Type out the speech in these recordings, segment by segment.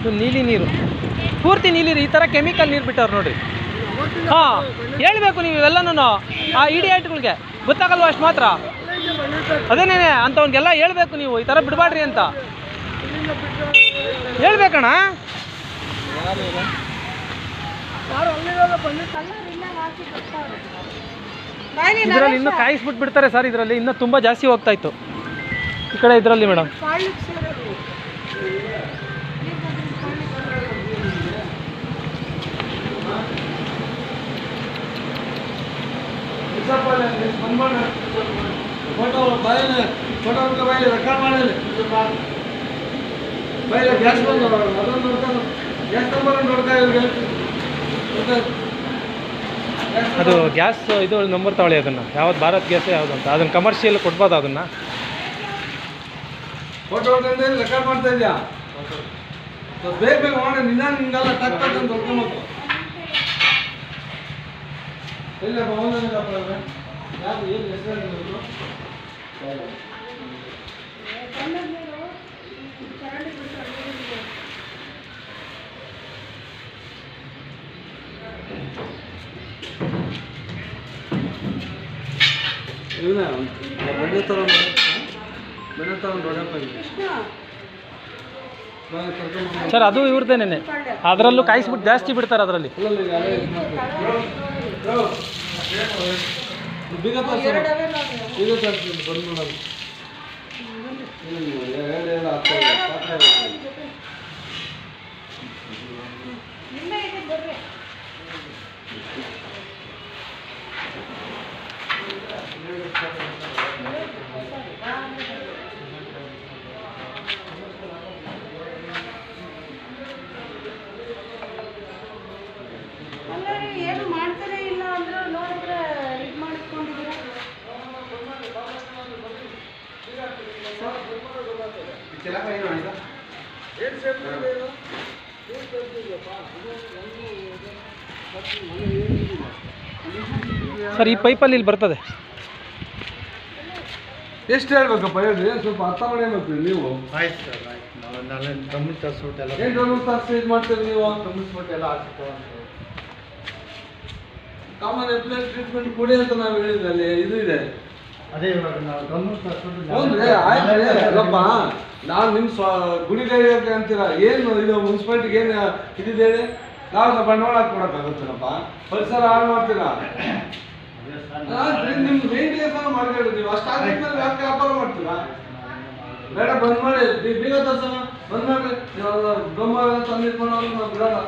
ಇದು ನೀಲಿ ನೀರು. ಪೂರ್ತಿ ನೀಲಿ ಈ ಥರ ಕೆಮಿಕಲ್ ನೀರು ಬಿಟ್ಟವ್ರು ನೋಡ್ರಿ. ಹಾಂ, ಹೇಳ್ಬೇಕು ನೀವು ಇವೆಲ್ಲನೂ ಆ ಇಡಿಯಟ್ಗಳಿಗೆ ಗೊತ್ತಾಗಲ್ವ ಅಷ್ಟು ಮಾತ್ರ? ಅದೇನೇನೆ ಅಂಥವ್ನಿಗೆಲ್ಲ ಹೇಳ್ಬೇಕು ನೀವು. ಈ ಥರ ಬಿಡಬಾಡ್ರಿ ಅಂತ. ಹೇಳ್ಬೇಕಣ್ಣ ಇದರಲ್ಲಿ ಇನ್ನೂ ಕಾಯಿಸ್ಬಿಟ್ಟು ಬಿಡ್ತಾರೆ ಸರ್. ಇದರಲ್ಲಿ ಇನ್ನೂ ತುಂಬ ಜಾಸ್ತಿ ಹೋಗ್ತಾ ಇತ್ತು. ಈ ಕಡೆ ಇದರಲ್ಲಿ ಮೇಡಮ್. ನೋಡ್ತಾ ಅದು ಗ್ಯಾಸ್ ಇದು ನಂಬರ್ ತಗೊಳ್ಳಿ ಅದನ್ನು. ಯಾವ್ದು ಭಾರತ್ ಗ್ಯಾಸ್ ಯಾವ್ದು ಅಂತ. ಅದನ್ನು ಕಮರ್ಷಿಯಲ್ ಕೊಡ್ಬೋದು ಅದನ್ನು? ಫೋಟೋ ರೆಕಾರ್ಡ್ ಮಾಡ್ತಾ ಇದೆಯಾ? ಬೇಗ ಬೇಗ ಮಾಡಿ ನಿನ್ನ ನಿಂಗಲ್ಲ ಟಕ್ ಟಕ್ ಅಂತ ಇಲ್ಲ ಭವನದಲ್ಲಪ್ಪ ಅವ್ರೆ. ಯಾರು ಏನು ಹೆಸರು ನಿಮ್ಮದು? ಇವನೇ ಬೆಣ್ಣೆ ಥರ ಬೆಣ್ಣೆ ಥರ ದೊಡ್ಡಪ್ಪ. ಸರ್ ಅದು ಇವ್ರದ್ದೇನೆ ಅದರಲ್ಲೂ ಕಾಯಿಸ್ಬಿಟ್ಟು ಜಾಸ್ತಿ ಬಿಡ್ತಾರೆ ಅದರಲ್ಲಿ ಇದ್ ಬೀಗ. ಬೀಗ ತರ್ಸು, ಬಂದ್ ಮಾಡೋದು. ಎರಡು ಎರಡು ಇದೆ, ಸಾಕಾಗಿದೆ. ಅಲ್ಲ ರೀ, ಏನು ಮಾಡ್ತಾನೆ ಇಲ್ಲ ಅಂದ್ರೆ ನೋಡಿದ್ರೆ ಇದು ಮಾಡಿಕೊಂಡಿದ್ದೀರಾ ಸರ್ ಈ ಪೈಪಲ್ಲಿ ಇಲ್ಲಿ ಬರ್ತದೆ. ಎಷ್ಟು ಹೇಳ್ಬೇಕಪ್ಪ ಹೇಳ್ರಿ ಸ್ವಲ್ಪ ಅರ್ಥ ಮಾಡಿ ನೀವು. ಆಯ್ತು ಸರ್ ಆಯ್ತು. ನಾವು ನಾಳೆ ಎಲ್ಲ ಏನ್ ಇದು ಮಾಡ್ತೀರಿ ನೀವು? ಗಮನಿಸ್ಬಿಟ್ಟು ಎಲ್ಲ ಹಾಕ್ಬೇಕು ಕಾಮನ್ ಎಂಪ್ಲಾಯ್ ಟ್ರೀಟ್ಮೆಂಟ್ ಕೊಡಿ ಅಂತ ನಾವು ಹೇಳಿದ್ವಿ ಅಲ್ಲಿ ಇದು ಇದೆ. ಅದೇ ಇವಾಗ ನಾವು ತರಿಸ್ಬಿಟ್ಟು ಹೌದ್ರಿ ಆಯ್ತು ಅಲ್ಲಪ್ಪ ನಾವು ನಿಮ್ಮ ಸ್ವ ಗುಡಿಗೆ ಅಂತೀರಾ? ಏನು ಇದು ಮುನ್ಸಿಪಾಲ್ಟಿಗೆ ಏನು ಇದಿದೆ ಹೇಳಿ? ನಾವು ಬಂಡವಾಳ ಹಾಕೊಡಕ್ಕಾಗುತ್ತೇನಪ್ಪ ಪರಿಸರ ಹಾಳು ಮಾಡ್ತೀರಾ? ರೇಟ್ ಮೇಂಟೆನೆನ್ಸ್ ಮಾಡ್ಕೊಂಡು ನೀವು ಅಷ್ಟಾದ್ಮೇಲೆ ಯಾಕೆ ವ್ಯಾಪಾರ ಮಾಡ್ತೀರಾ? ಬೇಡ ಬಂದ್ ಮಾಡಿ ಬೀಗ ತರ್ಸೋಣ ಬಂದ್ ಮಾಡಿ ಬ್ರಹ್ಮ ತಂದಿಟ್ಕೊಂಡು ನಾವು ಬಿಡಲ್ಲ.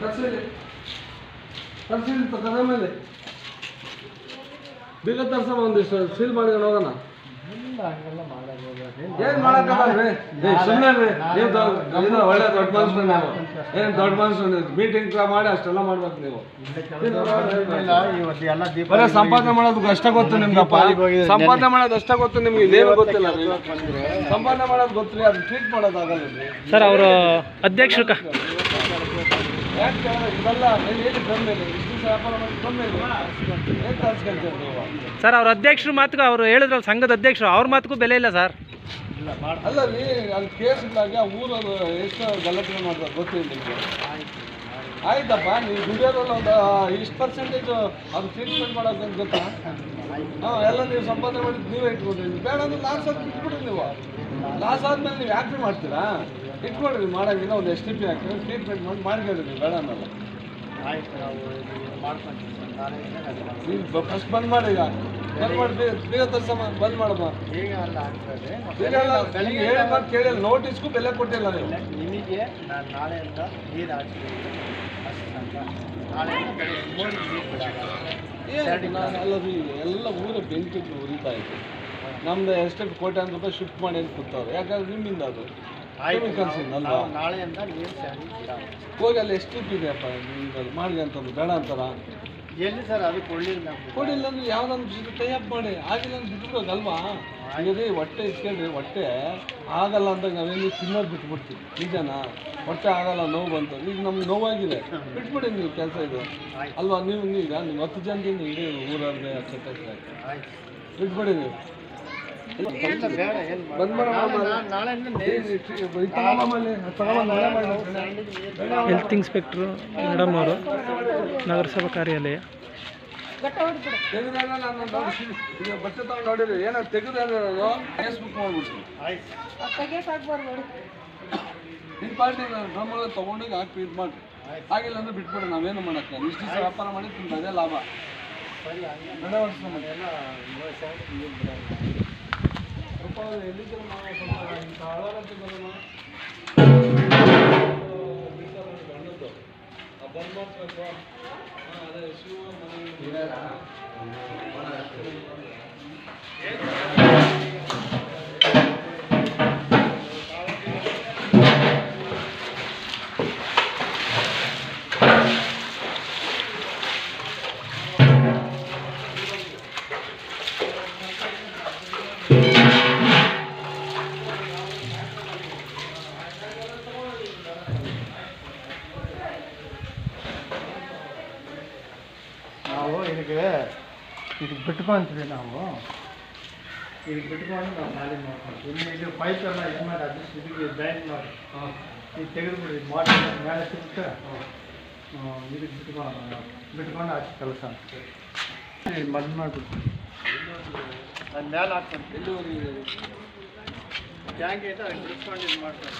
ತರ್ಸಿರಿ. ತರ್ಸಿರಿ ತಗದ ಮೇಲೆ. ಬೀಗ ತರ್ಸೋಣ ಒಂದಿಷ್ಟು ಸೀಲ್ ಮಾಡ್ಕೊಂಡು ಹೋಗೋಣ. ಏನ್ ಮಾಡಕ್ಕಾಗಲ್ರಿ ಸುಮ್ಮನೆ ನೀವು ಒಳ್ಳೆ ದೊಡ್ಡ ಮನುಷ್ಯರು ನೀವು. ಏನ್ ದೊಡ್ಡ ಮನುಷ್ಯರು ಮೀಟಿಂಗ್ ಮಾಡಿ ಅಷ್ಟೆಲ್ಲ ಮಾಡ್ಬೇಕು ನೀವು. ಇವತ್ತು ಎಲ್ಲ ದೀಪ ಬರೀ ಸಂಪಾದನೆ ಮಾಡೋದು ಅಷ್ಟ ಗೊತ್ತು ನಿಮ್ಗಪ್ಪ ಸಂಪಾದನೆ ಮಾಡೋದು ಅಷ್ಟ ಗೊತ್ತು ನಿಮ್ಗೆ ಇದೇನು ಗೊತ್ತಿಲ್ಲ. ಸಂಪಾದನೆ ಮಾಡೋದು ಗೊತ್ತಿಲ್ಲ ಅದು ಟ್ರೀಟ್ ಮಾಡೋದಾಗಲ್ಲ. ಸರ್ ಅವರು ಅಧ್ಯಕ್ಷರು ಯಾಕೆ ಇವೆಲ್ಲ ಎಲ್ಲಿ ಕಮ್ಮಿ ಇಷ್ಟು ವ್ಯಾಪಾರ ಮಾಡಿ ಬಂದ್ಮೇಲೆ ಏನ್ ತರ್ಸ್ಕೊಂತೀರಿ ನೀವು ಸರ್ ಅವ್ರ ಅಧ್ಯಕ್ಷರು ಮಾತುಗೂ ಅವರು ಹೇಳಿದ್ರಲ್ಲ ಸಂಘದ ಅಧ್ಯಕ್ಷರು ಅವ್ರ ಮಾತುಗೂ ಬೆಲೆ ಇಲ್ಲ ಸರ್. ಅಲ್ಲ ರೀ ಅಲ್ಲಿ ಕೇಸ್ ಆ ಊರವರು ಎಷ್ಟು ಗಲಾಟೆ ಮಾಡ್ತಾರೆ ಗೊತ್ತಿಲ್ಲ ನಿಮಗೆ. ಆಯ್ತಪ್ಪ ನೀವು ದುಡಿಯೋದ್ರಲ್ಲಿ ಒಂದು ಇಷ್ಟು ಪರ್ಸೆಂಟೇಜ್ ಅದು ಟ್ರೀಟ್ಮೆಂಟ್ ಮಾಡೋದು ಗೊತ್ತಾ? ಹಾಂ ಎಲ್ಲ ನೀವು ಸಂಪಾದನೆ ಮಾಡಿದ್ದು ನೀವೇ ಇಟ್ಕೊಂಡ್ರಿ ಬೇಡ ಅಂದ್ರೆ ಲಾಸ್ ಆಗಿ ಬಿಟ್ಬಿಡ್ರಿ ನೀವು. ಲಾಸ್ ಆದ್ಮೇಲೆ ನೀವು ಯಾಕೆ ಮಾಡ್ತೀರಾ? ಇಟ್ಕೊಡ್ರಿ ಮಾಡೋಂಗಿಲ್ಲ ಒಂದು ಎಸ್ ಟಿ ಪಿ ಹಾಕ್ತೀವಿ ಟ್ರೀಟ್ಮೆಂಟ್ ಮಾಡಿ ಮಾಡ್ಕೊಳ್ರಿ ನೀವು ಬೇಡ ಅನ್ನಲ್ಲ ಆಯ್ತು ನಾವು ಮಾಡ್ಕೊಂತೀವಿ ನಾಳೆ. ನೀವು ಫಸ್ಟ್ ಬಂದ್ ಮಾಡಿ ಈಗ. ಬಂದ್ ಮಾಡಿ ಬೇಗ ತರ್ಸಮ್ಮ ಬಂದ್ ಮಾಡಮ್ಮ ಈಗ ಅಲ್ಲ ಆಗ್ತದೆ. ಅಲ್ಲ, ನನಗೆ ಹೇಳಿ ಮಾತು ಕೇಳಿಲ್ಲ ನೋಟಿಸ್ಗೂ ಬೆಲೆ ಕೊಟ್ಟಿಲ್ಲ ನೀವು ನಿಮಗೆ ನಾನು ನಾಳೆಯಿಂದ ನೀರು ಹಾಕ್ತೀನಿ. ಅಂತ ನಾಳೆಯಿಂದ ಬೆಳಿಗ್ಗೆ ಮೂರು ನೀರು ಬಿಡಲ್ಲ. ಏನು ನಾನು ಅಲ್ಲ ರೀ ಎಲ್ಲ ಊರ ಬೆಂಕಿ ಉರಿತಾ ಇತ್ತು. ನಮ್ದು ಎಷ್ಟು ಕೋಟ್ಯಾಂತರ ರೂಪಾಯಿ ಶಿಫ್ಟ್ ಮಾಡಿ ಅಂತ ಕೂತವ್ರು. ಯಾಕಂದ್ರೆ ನಿಮ್ಮಿಂದ ಅದು. ಆಯ್ತು. ಇಂದ ನಾಳೆಯಿಂದ ನೀನು ಸ್ಯಾರಿ ಹೋಗಿ ಅಲ್ಲಿ ಎಷ್ಟು ಇದೆಯಪ್ಪ ಅದು ಮಾಡಿ ಅಂತಂದು ಬೇಡ ಅಂತಾರ? ಎಲ್ಲಿ ಸರ್ ಅದು ಕೊಡಲಿಲ್ಲ ಕೊಡಿಲ್ಲ ಅಂದ್ರೆ ಯಾವ್ದೊಂದು ಟೈಅಪ್ ಮಾಡಿ. ಆಗಿಲ್ಲ ಅಂದ್ರೆ ಬಿಟ್ಬಿಡೋದಲ್ವಾ ಈಗ ರೀ ಹೊಟ್ಟೆ ಇಟ್ಕೊಂಡ್ರಿ ಹೊಟ್ಟೆ ಆಗಲ್ಲ ಅಂದಾಗ ನಾವೇನು ತಿನ್ನೋದು ಬಿಟ್ಬಿಡ್ತೀವಿ. ನಿಜನಾ? ಹೊಟ್ಟೆ ಆಗಲ್ಲ ನೋವು ಬಂತು. ಈಗ ನಮ್ಗೆ ನೋವಾಗಿದೆ. ಬಿಟ್ಬಿಡಿ ನೀವು ಕೆಲಸ ಇದು. ಅಲ್ವಾ ನೀವು ಈಗ ನೀವು ಹತ್ತು ಜನದಿಂದ ಇಡೀ ಊರಲ್ಲಿ ಅಚ್ಚೆ ಬಿಟ್ಬಿಡಿ ನೀವು. ಹೆಲ್ತ್ ಇನ್ಸ್ಪೆಕ್ಟ್ರು ಮೇಡಮ್ ಅವರು, ನಗರಸಭಾ ಕಾರ್ಯಾಲಯ. ನಿಮ್ಮ ಪಾರ್ಟಿ ಹಾಕಿ ಇದು ಮಾಡಿರಿ ಆಗಿಲ್ಲ ಅಂದ್ರೆ ಬಿಟ್ಬಿಡಿ ನಾವೇನು ಮಾಡಕ್ಕೆ ಇಷ್ಟು ವ್ಯಾಪಾರ ಮಾಡಿ ಅದೇ ಲಾಭ ಸರಿ ಹಂಗೆ ನಡವಳಿಸ್ತಾ ಮಾಡಿ ಎಲ್ಲ ಮೂವತ್ತು ಸಾವಿರ ನೀರು ಬಿಡೋಣ ಸ್ವಲ್ಪ ಎಲ್ಲಿದ್ದರೂ ನಾವು ಸ್ವಲ್ಪ ಇದಕ್ಕೆ ಇದಕ್ಕೆ ಬಿಟ್ಕೊಂತೀವಿ ನಾವು. ಇದಕ್ಕೆ ಬಿಟ್ಕೊಂಡು ನಾವು ಖಾಲಿ ಇನ್ನು ಇದು ಪೈಪ್ ಎಲ್ಲ ಇದು ಮಾಡಿ ಅದಕ್ಕೆ ಇದಕ್ಕೆ ಜಾಯಿಂಟ್ ಮಾಡಿ. ಇದು ತೆಗೆದುಬಿಡಿ ಮಾಡಿ ಮೇಲೆ ಸಿಗುತ್ತೆ ಇದಕ್ಕೆ ಬಿಟ್ಕೊಂಡು ಬಿಟ್ಕೊಂಡು ಹಾಕಿ ಕೆಲಸ ಅಂತ ಮದ್ದು ಮಾಡಿಬಿಡ್ತೀವಿ ನಾನು ಮೇಲೆ ಹಾಕ್ತಾನೆ ಎಲ್ಲಿವರೆಗೆ ಟ್ಯಾಂಕ್ ಐತೆ ಅದಕ್ಕೆ ಬಿಟ್ಕೊಂಡು ಇದು ಮಾಡ್ತಾರೆ.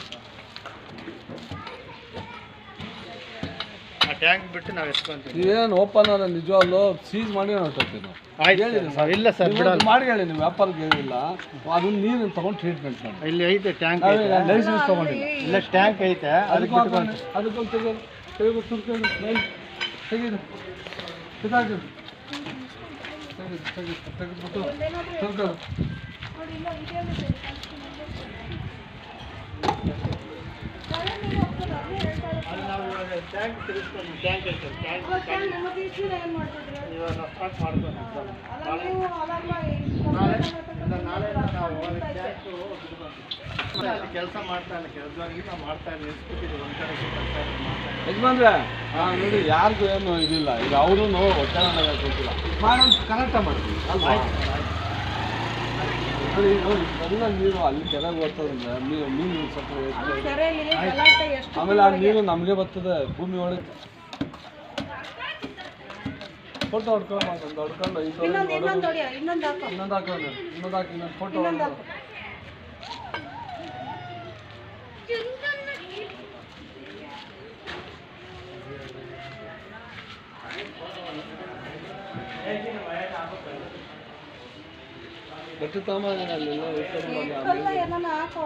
ಆ ಟ್ಯಾಂಕ್ ಬಿಟ್ಟು ನಾವು ಎತ್ಕೊಂತೀವಿ. ನೀವೇನು ಓಪನ್ ಆದ ನಿಜವಾಗ್ಲೂ ಸೀಸ್ ಮಾಡಿ ನಾವು ತರ್ತೀವಿ ನಾವು? ಆಯ್ತು ಸರ್. ಇಲ್ಲ ಸರ್ ನೀವು ಬಿಡಲ್ಲ. ಮಾಡಿ ಹೇಳಿ ನೀವು ವ್ಯಾಪಾರಕ್ಕೆ ಹೇಳಿಲ್ಲ. ಅದನ್ನ ನೀರು ತಗೊಂಡು ಟ್ರೀಟ್ಮೆಂಟ್ ಮಾಡಿ. ಇಲ್ಲಿ ಐತೆ ಟ್ಯಾಂಕ್ ಐತೆ. ಲೈಸೆನ್ಸ್ ತಗೊಂಡಿಲ್ಲ. ಇಲ್ಲ ಟ್ಯಾಂಕ್ ಐತೆ. ಅದಕ್ಕೆ ಅದಕ್ಕೂ ಬಿಟ್ಕೊಂಡು ಅದಕ್ಕೊಂದು ತೆಗೆದು ತೆಗೆದು ತುರ್ಕೊಂಡು ಲೈನ್ ತೆಗೀದು. ತೆಗೆದು. ತೆಗೆದು ತೆಗೆದ್ಬಿಟ್ಟು ತುರ್ಕೊಂಡು ನೋಡಿ ಇಲ್ಲ ಇದೆ ಅಲ್ಲಿ ನಾವು ಇವಾಗ ಟ್ಯಾಂಕ್ ತಿರುಗಿಸ್ಕೊಂಡು ಟ್ಯಾಂಕ್ ಐತೆ ಇವಾಗ ನಾವು ಸ್ಟಾರ್ಟ್ ಮಾಡ್ಕೊಂಡು ಅಲ್ಲ ನೀವು ನಾಳೆ ಇಲ್ಲ ನಾಳೆ ನಾವು ಟ್ಯಾಂಕು ಅಲ್ಲಿ ಕೆಲಸ ಮಾಡ್ತಾ ಇಲ್ಲ ಕೆಲಸದವ್ರಿಗೆ ನಾವು ಮಾಡ್ತಾ ಇಲ್ಲ ನಿಲ್ಸ್ಬಿಟ್ಟಿದ್ದೀವಿ ಒಂದು ಕಡೆ ಕೆಲಸ ಮಾಡ್ತಾ ಯಜಮಾನ್ರೆ. ಹಾಂ ನೋಡಿ ಯಾರಿಗೂ ಏನು ಇದಿಲ್ಲ. ಈಗ ಅವರು ಒತ್ತಡ ಗೊತ್ತಿಲ್ಲ ಮಾಡೋದು ಕರೆಕ್ಟಾಗಿ ಮಾಡ್ತೀವಿ ಅಲ್ವಾ? ನೋಡಿ ನೀರು ಅಲ್ಲಿ ಕೆರೆಗೆ ಬರ್ತದಂದ್ರೆ ನೀರು ಮೀನು ಸ್ವಲ್ಪ ಆಮೇಲೆ ಆ ನೀರು ನಮಗೆ ಬರ್ತದೆ ಭೂಮಿ ಒಳಗೆ. ಫೋಟೋ ಹೊಡ್ಕೊಂಡು ಇನ್ನೊಂದು ಹಾಕೋಣ ಹಾಕೋ. ಇನ್ನೊಂದು ಹಾಕಿ ಇನ್ನೊಂದು ಫೋಟೋ ಏನಾನ ಹಾಕೋ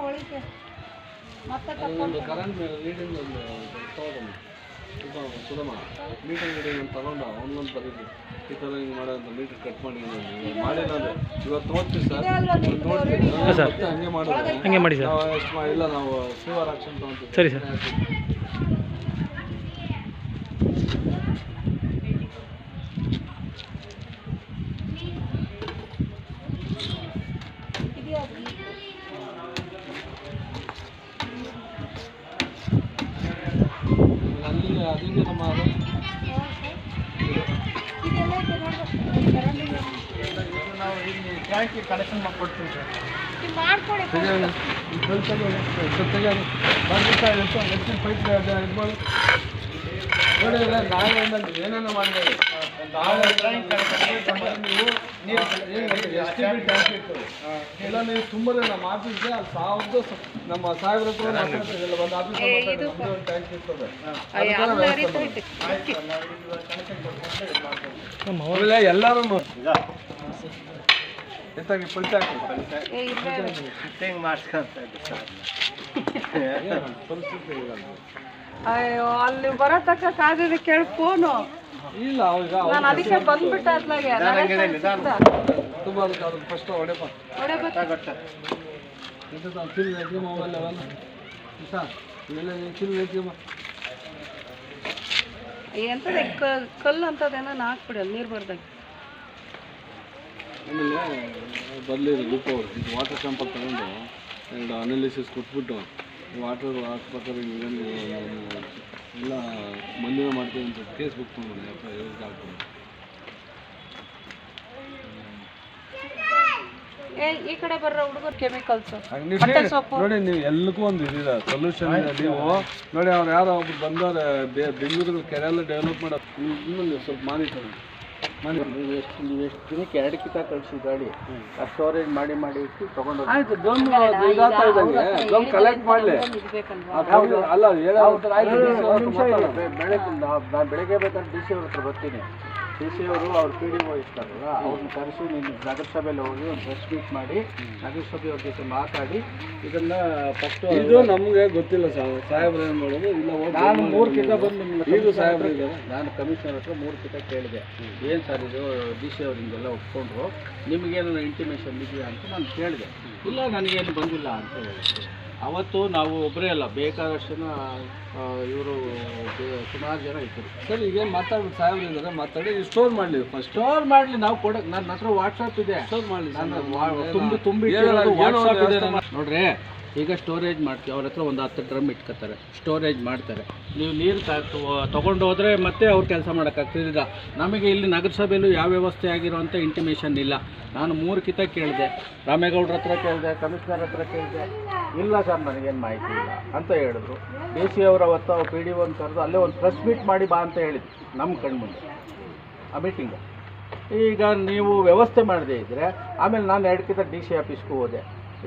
ಮತ್ತೆ ಒಂದು ಕರೆಂಟ್ ರೀಡಿಂಗ್ ಒಂದು ತಗೊಂಡು ಸುಧಮ ಸುಧಮ ಮೀಟರ್ ರೀಡಿಂಗ್ ಒಂದು ತಗೊಂಡು ಒಂದೊಂದು ಬರೀಲಿ. ಈ ಥರ ಹಿಂಗೆ ಮಾಡೋ ಅಂತ ಮೀಟರ್ ಕಟ್ ಮಾಡಿ ಮಾಡಿ ನಾನು ಇವತ್ತು ನೋಡ್ತೀವಿ ಸರ್. ನೋಡ್ತೀವಿ. ಹಂಗೆ ಮಾಡೋದು. ಹಂಗೆ ಮಾಡಿ ಸರ್. ನಾವು ಇಲ್ಲ ನಾವು ಆಕ್ಷನ್ ತಗೊಂತೀವಿ. ಸರಿ ಸರ್. ತೆಗೆಯೋಣ. ಕನೆಕ್ಷನ್ ಮಾಡ್ಕೊಡ್ತೀನಿ ಸರ್. ಎಷ್ಟು ಪೈಪ್ ಇರ್ಬೋದು ನೋಡಿದ್ರೆ ನೀವು ಏನೇನೋ ಮಾಡ್ಬೇಡಿ. ನಾಳೆ ಟ್ಯಾಂಕ್ ನೀವು ಬಿ ಟ್ಯಾಂಕ್ ಇರ್ತದೆ ಇಲ್ಲ ನೀವು ತುಂಬಿದ್ರೆ ನಮ್ಮ ಆಫೀಸ್ಗೆ ಅಲ್ಲಿ ಸಾವಿರದ ಸ- ನಮ್ಮ ಹತ್ರ ಒಂದು ಆಫೀಸ್ ಒಂದು ಟ್ಯಾಂಕ್ ಇರ್ತದೆ. ಆಯ್ತು ಎಲ್ಲರೂ ಎತ್ತಾಗಿ ಹಾಕಿ. ಇದೆ. ಮಾಡ್ಸ್ಕೊಂತ ಅಯ್ಯೋ ಅಲ್ಲಿ ಬರೋ ತಕ್ಕ ಕಾದಿದೆ ಕೇಳಿ ಫೋನು. ಇಲ್ಲ ಅವಾಗ ನಾನು ಅದಕ್ಕೆ ಬಂದ್ಬಿಟ್ಟೆ ಅದ್ಲಾಗೆ. ನಿಧಾನ ನಿಧಾನ ತುಂಬ ಅದಕ್ಕೆ ಅದಕ್ಕೆ ಫಸ್ಟ್ ಹೊಡೆಪ ಮೊಬೈಲ್ ಅವೆಲ್ಲ? ಇಷ್ಟ ಇವೆಲ್ಲ ಲೆಕ್ಕ ಎಂತದೆ ಕಲ್ಲು ಅಂತದೇನೋ ಹಾಕ್ಬಿಡಿ ಅಲ್ಲಿ ನೀರು ಬರ್ದಂಗೆ. ಆಮೇಲೆ ಬದಲಿ ಗ್ರೂಪ್ ಅವರು. ಇದು ವಾಟರ್ ಸ್ಯಾಂಪಲ್ ತಗೊಂಡು ಎರಡು ಅನಾಲಿಸಿಸ್ ಕೊಟ್ಬಿಟ್ಟು ವಾಟರ್ ಹಾಕ್ಬೇಕಾದ್ರೆ ಇದನ್ನು ಎಲ್ಲ ಮಲ್ಲಿಗೆ ಮಾಡ್ತೀವಿ ಅಂತ ಕೇಸ್ ಬುಕ್ ಮಾಡಿ ಅಪ್ಪ ಇವ್ರಿಗೆ ಹಾಕ್ಕೊಂಡು ಏ ಈ ಕಡೆ ಬರೋ ಹುಡುಗರು ಕೆಮಿಕಲ್ಸ್ ನೋಡಿ ನೀವು ಎಲ್ಲಕ್ಕೂ ಒಂದು ಇದಿದೆ ಸೊಲ್ಯೂಷನ್ ಇದೆ ನೀವು. ನೋಡಿ ಅವ್ರು ಯಾರೋ ಒಬ್ರು ಬಂದವ್ರೆ ಬೆಂಗಳೂರು ಕೆರೆ ಎಲ್ಲ ಡೆವಲಪ್ ಮಾಡೋದು ಸ್ವಲ್ಪ ಮಾನಿಟರ್. ನೀವು ಎಷ್ಟು ನೀವು ಎಷ್ಟು ದಿನಕ್ಕೆ ಎರಡು ಕಿತ ಕಳಿಸಿ ಗಾಡಿ ಸ್ಟೋರೇಜ್ ಮಾಡಿ ಮಾಡಿ ಇಟ್ಟು ತಗೊಂಡು ಆಯ್ತು ಡ್ರಮ್ ಇದಾಗ್ತಾ ಇದ್ದಂಗೆ ಕಲೆಕ್ಟ್ ಮಾಡಲಿ. ಅಲ್ಲ ಹೇಳೋ ಆಯ್ತು ಬೆಳಗ್ಗೆ ನಾನು ಬೆಳಗ್ಗೆ ಬೇಕಾದ್ರೆ ಡಿ ಸಿ ಅವ್ರ ಹತ್ರ ಬರ್ತೀನಿ. ಡಿ ಸಿ ಅವರು ಅವ್ರ ಪಿ ಡಿ ಒ ಇರ್ತಾರಲ್ಲ ಅವ್ರನ್ನ ಕರೆಸಿ ನೀನು ನಗರಸಭೆಯಲ್ಲಿ ಹೋಗಿ ಒಂದು ಪ್ರೆಸ್ ಮೀಟ್ ಮಾಡಿ ನಗರಸಭೆಯವ್ರ ಜೊತೆ ಮಾತಾಡಿ ಇದನ್ನ ಫಸ್ಟ್ ಇದು ನಮಗೆ ಗೊತ್ತಿಲ್ಲ ಸರ್ ಸಾಹೇಬ್ರು ಏನು ಮಾಡೋದು? ಇಲ್ಲ ನಾನು ಮೂರು ಕಿತ ಬಂದು ಇದು ಸಾಹೇಬ್ರು ಇದ್ದಾರೆ. ನಾನು ಕಮಿಷನರ್ ಹತ್ರ ಮೂರು ಕಿತ ಕೇಳಿದೆ. ಏನು ಸರ್ ಇದು? ಡಿ ಸಿ ಅವರಿಂದೆಲ್ಲ ಒಪ್ಕೊಂಡ್ರು. ನಿಮಗೇನು ಇಂಟಿಮೇಷನ್ ಇದೆಯಾ ಅಂತ ನಾನು ಕೇಳಿದೆ. ಇಲ್ಲ ನನಗೇನು ಬಂದಿಲ್ಲ ಅಂತ ಹೇಳಿದ್ರು. ಅವತ್ತು ನಾವು ಒಬ್ಬರೇ ಅಲ್ಲ ಬೇಕಾದಷ್ಟು ಜನ ಇವರು ಸುಮಾರು ಜನ ಇದ್ದರು. ಸರ್ ಈಗ ಮಾತಾಡ್ಬಿಟ್ಟು ಇದ್ದಾರೆ ಮಾತಾಡಿ ಸ್ಟೋರ್ ಮಾಡಲಿ. ಫಸ್ಟ್ ಸ್ಟೋರ್ ಮಾಡಲಿ ನಾವು ಕೊಡಕ್ಕೆ ನನ್ನ ಹತ್ರ ವಾಟ್ಸಪ್ ಇದೆ. ಸ್ಟೋರ್ ಮಾಡಲಿ ನಾನು ತುಂಬಿ ತುಂಬಿ WhatsApp ಇದೆ ನೋಡ್ರಿ ಈಗ ಸ್ಟೋರೇಜ್ ಮಾಡ್ತೀವಿ. ಅವ್ರ ಹತ್ರ ಒಂದು ಹತ್ತು ಡ್ರಮ್ ಇಟ್ಕೋತಾರೆ. ಸ್ಟೋರೇಜ್ ಮಾಡ್ತಾರೆ. ನೀವು ನೀರು ತೊಗೊಂಡು ಹೋದರೆ ಮತ್ತೆ ಅವ್ರು ಕೆಲಸ ಮಾಡೋಕ್ಕಾಗ್ತಿಲ್ಲ ನಮಗೆ ಇಲ್ಲಿ ನಗರಸಭೆಯಲ್ಲೂ ಯಾವ ವ್ಯವಸ್ಥೆ ಆಗಿರೋಂಥ ಇಂಟಿಮೇಷನ್ ಇಲ್ಲ. ನಾನು ಮೂರು ಕಿತ ಕೇಳಿದೆ. ರಾಮೇಗೌಡ್ರ ಹತ್ರ ಕೇಳಿದೆ, ಕಮಿಷನರ್ ಹತ್ರ ಕೇಳಿದೆ. ಇಲ್ಲ ಸರ್, ನನಗೇನು ಮಾಹಿತಿ ಇಲ್ಲ ಅಂತ ಹೇಳಿದ್ರು. ಡಿ ಸಿ ಅವರು ಅವತ್ತು ಅವ್ರು ಪಿ ಡಿ ಒನ್ ಕರೆದು ಅಲ್ಲೇ ಒಂದು ಪ್ರೆಸ್ ಮೀಟ್ ಮಾಡಿ ಬಾ ಅಂತ ಹೇಳಿದ್ರು. ನಮ್ಮ ಕಣ್ಮುಂದೆ ಆ ಮೀಟಿಂಗು ಈಗ ನೀವು ವ್ಯವಸ್ಥೆ ಮಾಡದೇ ಇದ್ದರೆ ಆಮೇಲೆ ನಾನು ಎರಡು ಕಿತ ಡಿ ಸಿ ಆಫೀಸ್ಗೂ ಹೋದೆ.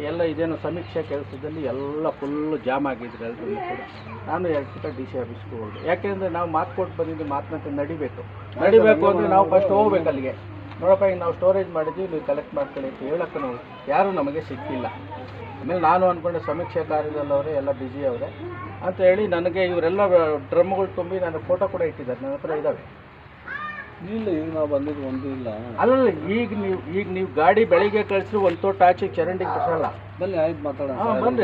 ಎಲ್ಲ ಇದೇನು ಸಮೀಕ್ಷೆ ಕೆಲಸದಲ್ಲಿ ಎಲ್ಲ ಫುಲ್ಲು ಜಾಮ್ ಆಗಿದ್ರು ಎಲ್ಲರೂ ಕೂಡ ನಾನು ಎರಡು ಕಿತ ಡಿ ಸಿ ಆಫೀಸ್ಗೆ ಹೋದೆ. ಯಾಕೆಂದರೆ ನಾವು ಮಾತು ಕೊಟ್ಟು ಬಂದಿದ್ದು ಮಾತಿನಂತೆ ನಡಿಬೇಕು. ನಡಿಬೇಕು ಅಂದರೆ ನಾವು ಫಸ್ಟ್ ಹೋಗ್ಬೇಕು ಅಲ್ಲಿಗೆ. ನೋಡಪ್ಪ ಈಗ ನಾವು ಸ್ಟೋರೇಜ್ ಮಾಡಿದ್ವಿ ನೀವು ಕಲೆಕ್ಟ್ ಮಾಡ್ಕೊಳ್ಳಿ ಅಂತ ಹೇಳಕ್ಕೆ ನಾವು ಯಾರೂ ನಮಗೆ ಸಿಕ್ಕಿಲ್ಲ. ಆಮೇಲೆ ನಾನು ಅಂದ್ಕೊಂಡೆ ಸಮೀಕ್ಷೆ ಕಾರ್ಯದಲ್ಲವರೇ ಎಲ್ಲ ಬ್ಯುಸಿ ಅವರೇ ಅಂತ ಹೇಳಿ ನನಗೆ ಇವರೆಲ್ಲ ಡ್ರಮ್ಗಳು ತುಂಬಿ ನಾನು ಫೋಟೋ ಕೂಡ ಇಟ್ಟಿದ್ದಾರೆ. ನನ್ನ ಹತ್ರ ಇದ್ದಾವೆ ಇಲ್ಲ ಈಗ ನಾವು ಬಂದಿದ್ದು ಒಂದು ಇಲ್ಲ. ಅಲ್ಲಲ್ಲ ಈಗ ನೀವು ಈಗ ನೀವು ಗಾಡಿ ಬೆಳಿಗ್ಗೆ ಕಳಿಸಿ ಒಂದು ತೋಟ ಆಚೆ ಚರಂಡಿಗೆ ಬಿಸಲ್ಲ ಬನ್ನಿ ಆಯ್ತು ಮಾತಾಡೋಣ.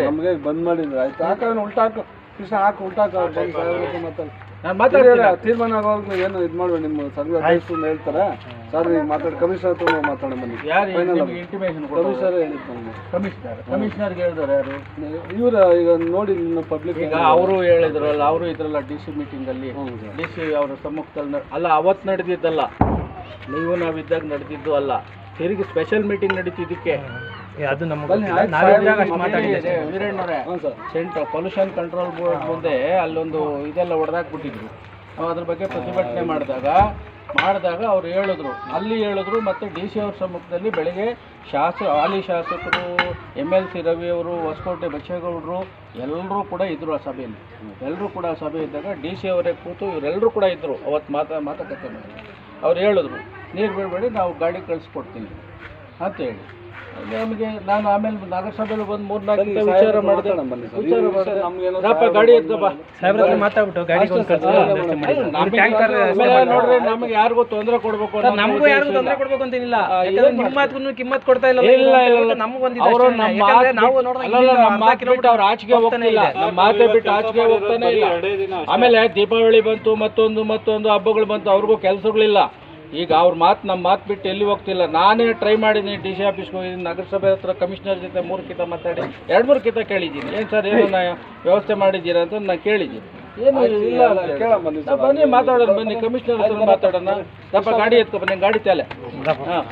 ನಮ್ಗೆ ಬಂದ್ ಮಾಡಿದ್ರು ಆಯ್ತು? ಹಾಕೋಣ ಉಲ್ಟಾ ಹಾಕು. ಕೃಷ್ಣ ಹಾಕಿ ಉಲ್ಟಾ ಮಾತಲ್ಲ ತೀರ್ಮಾನ ಆಗೋವಾಗ ಏನು ಇದು ಮಾಡ್ಬೇಡಿ ನಿಮ್ಮ ಸಂಘ ಅಧ್ಯಕ್ಷರು ಹೇಳ್ತಾರೆ. ಸರ್ ನೀವು ಮಾತಾಡಿ ಕಮಿಷನರ್ ಹತ್ರ ನಾವು ಮಾತಾಡೋಣ ಬನ್ನಿ. ಕಮಿಷನರ್ ಹೇಳಿದ್ದು ಕಮಿಷನರ್ ಕಮಿಷನರ್ಗೆ ಹೇಳಿದವರು ಯಾರು? ಇವ್ರು ಈಗ ನೋಡಿ ಪಬ್ಲಿಕ್ ಈಗ ಅವರು ಹೇಳಿದ್ರಲ್ಲ ಅವರು ಇದ್ರಲ್ಲ ಡಿ ಸಿ ಮೀಟಿಂಗಲ್ಲಿ ಡಿ ಸಿ ಅವರ ಸಮ್ಮುಖದಲ್ಲಿ ಅಲ್ಲ ಅವತ್ತು ನಡೆದಿದ್ದಲ್ಲ. ನೀವು ನಾವಿದ್ದಾಗ ನಡೆದಿದ್ದು ಅಲ್ಲ. ತಿರುಗಿ ಸ್ಪೆಷಲ್ ಮೀಟಿಂಗ್ ನಡೀತಿದ್ದಕ್ಕೆ. ಅದು ನಮ್ಗೆ ಪೊಲ್ಯೂಷನ್ ಕಂಟ್ರೋಲ್ ಬೋರ್ಡ್ ಮುಂದೆ ಅಲ್ಲೊಂದು ಇದೆಲ್ಲ ಹೊಡೆದಾಕ್ಬಿಟ್ಟಿದ್ರು ನಾವು ಅದ್ರ ಬಗ್ಗೆ ಪ್ರತಿಭಟನೆ ಮಾಡಿದಾಗ ಮಾಡಿದಾಗ ಅವ್ರು ಹೇಳಿದ್ರು. ಅಲ್ಲಿ ಹೇಳಿದ್ರು ಮತ್ತು ಡಿ ಸಿ ಅವ್ರ ಸಮ್ಮುಖದಲ್ಲಿ ಬೆಳಗ್ಗೆ ಶಾಸ ಹಾಲಿ ಶಾಸಕರು ಎಂ ಎಲ್ ಸಿ ರವಿ ಅವರು ಹೊಸಕೋಟೆ ಬಚ್ಚೇಗೌಡರು ಎಲ್ಲರೂ ಕೂಡ ಇದ್ದರು ಆ ಸಭೆಯಲ್ಲಿ. ಎಲ್ಲರೂ ಕೂಡ ಆ ಸಭೆ ಇದ್ದಾಗ ಡಿ ಸಿ ಅವರೇ ಕೂತು ಇವರೆಲ್ಲರೂ ಕೂಡ ಇದ್ದರು ಅವತ್ತು ಮಾತಾ ಮಾತುಕತೆ ಮಾಡಿ. ಅವ್ರು ಹೇಳಿದ್ರು ನೀರು ಬಿಡಬೇಡಿ ನಾವು ಗಾಡಿ ಕಳಿಸ್ಕೊಡ್ತೀನಿ. ಅಂತ ಹೇಳಿ. ನಮಗೆ ನಾನು ಆಮೇಲೆ ನಗರಸಭೆಯಲ್ಲಿ ಬಂದು ಮೂರ್ನಾಲ್ಕು ನಾಲ್ಕು ವಿಚಾರ ಮಾಡಿದೆ. ವಿಚಾರ ಮಾಡಿದೆ. ಗಾಡಿ ಸಾಹೇಬ್ರ ಮಾತಾಡ್ಬಿಟ್ಟು. ನಮಗೆ ಟ್ಯಾಂಕರ್ ನೋಡ್ರಿ ನಮಗೆ ಯಾರಿಗೂ ತೊಂದರೆ ಕೊಡಬೇಕು ನಮಗೂ ಯಾರಿಗೂ ತೊಂದರೆ ಕೊಡಬೇಕು ಅಂತಿಲ್ಲ ನಿಮ್ಮ ಮಾತುಗೂ ಕಿಮ್ಮತ್ ಕೊಡ್ತಾ ಇಲ್ಲ ಇಲ್ಲ ಇಲ್ಲ. ನಮಗೊಂದು ಅವರು ನಮ್ಮ ನಾವು ನಮ್ಮ ಮಾತು ಬಿಟ್ಟು ಅವ್ರು ಆಚೆಗೆ ಇಲ್ಲ ನಮ್ಮ ಮಾತೇ ಬಿಟ್ಟು ಆಚೆಗೆ ಹೋಗ್ತಾನೆ ಇಲ್ಲ. ಆಮೇಲೆ ದೀಪಾವಳಿ ಬಂತು ಮತ್ತೊಂದು ಮತ್ತೊಂದು ಹಬ್ಬಗಳು ಬಂತು ಅವ್ರಿಗೂ ಕೆಲಸಗಳಿಲ್ಲ. ಈಗ ಅವ್ರ ಮಾತು ನಮ್ಮ ಮಾತು ಬಿಟ್ಟು ಎಲ್ಲಿ ಹೋಗ್ತಿಲ್ಲ. ನಾನೇ ಟ್ರೈ ಮಾಡಿದ್ದೀನಿ ಡಿ ಸಿ ಆಫೀಸ್ಗೆ ಹೋಗಿದ್ದೀನಿ. ನಗರಸಭೆ ಹತ್ರ ಕಮಿಷನರ್ ಜೊತೆ ಮೂರು ಕಿತ ಮಾತಾಡಿ ಎರಡು ಮೂರು ಕಿತ ಕೇಳಿದ್ದೀನಿ. ಏನು ಸರ್ ಏನು ನಾ ವ್ಯವಸ್ಥೆ ಮಾಡಿದ್ದೀರಾ ಅಂತ ನಾನು ಕೇಳಿದ್ದೀನಿ. ಏನು ಇಲ್ಲ. ಕೇಳೋಣ ಬನ್ನಿ ಮಾತಾಡೋಣ ಬನ್ನಿ. ಕಮಿಷನರ್ ಹತ್ರ ಮಾತಾಡೋಣ. ಸ್ವಲ್ಪ ಗಾಡಿ ಎತ್ಕೊ ಬನ್ನಿ ಗಾಡಿ ತ್ಯಾಲೆ ಹಾಂ